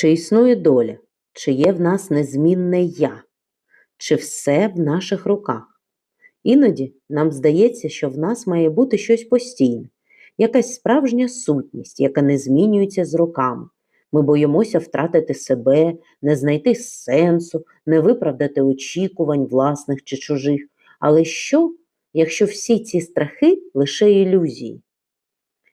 Чи існує доля, чи є в нас незмінне я, чи все в наших руках? Іноді нам здається, що в нас має бути щось постійне, якась справжня сутність, яка не змінюється з роками. Ми боїмося втратити себе, не знайти сенсу, не виправдати очікувань власних чи чужих. Але що, якщо всі ці страхи лише ілюзії?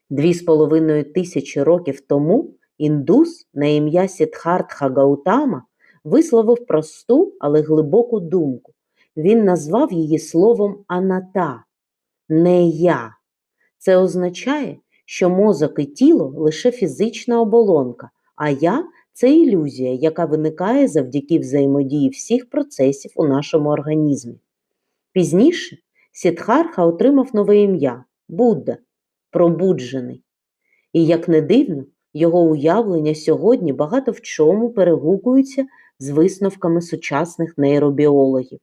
Дві з половиною тисячі років тому індус на ім'я Сідхартха Гаутама висловив просту, але глибоку думку. Він назвав її словом аната не я. Це означає, що мозок і тіло лише фізична оболонка, а я це ілюзія, яка виникає завдяки взаємодії всіх процесів у нашому організмі. Пізніше Сідхарха отримав нове ім'я Будда, пробуджений. І, як не дивно, його уявлення сьогодні багато в чому перегукуються з висновками сучасних нейробіологів.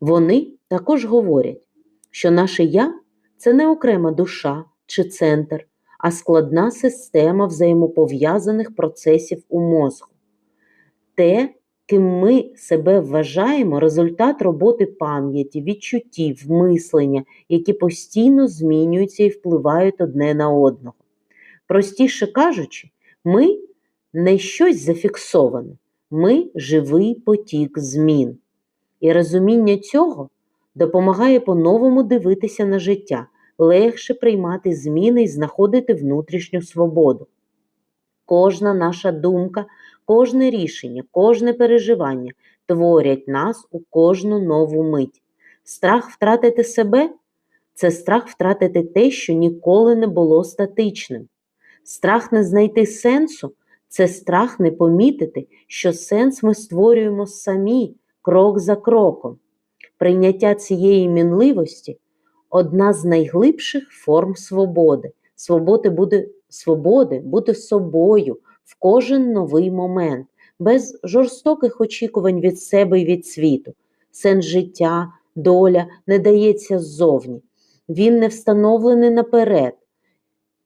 Вони також говорять, що наше я це не окрема душа чи центр, а складна система взаємопов'язаних процесів у мозку. Те, ким ми себе вважаємо, результат роботи пам'яті, відчуттів, мислення, які постійно змінюються і впливають одне на одного. Простіше кажучи, ми не щось зафіксоване, ми живий потік змін. І розуміння цього допомагає по-новому дивитися на життя, легше приймати зміни і знаходити внутрішню свободу. Кожна наша думка, кожне рішення, кожне переживання творять нас у кожну нову мить. Страх втратити себе це страх втратити те, що ніколи не було статичним. Страх не знайти сенсу це страх не помітити, що сенс ми створюємо самі крок за кроком. Прийняття цієї мінливості одна з найглибших форм свободи. Свободи буде, свободи бути собою в кожен новий момент, без жорстоких очікувань від себе і від світу. Сенс життя, доля не дається ззовні. Він не встановлений наперед,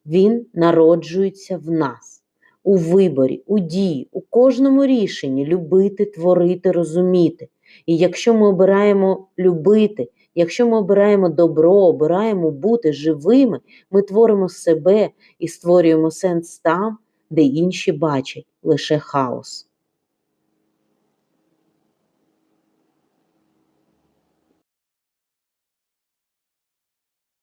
він народжується в нас. У виборі, у дії, у кожному рішенні любити, творити, розуміти. І якщо ми обираємо любити, якщо ми обираємо добро, обираємо бути живими, ми творимо себе і створюємо сенс там, де інші бачать лише хаос.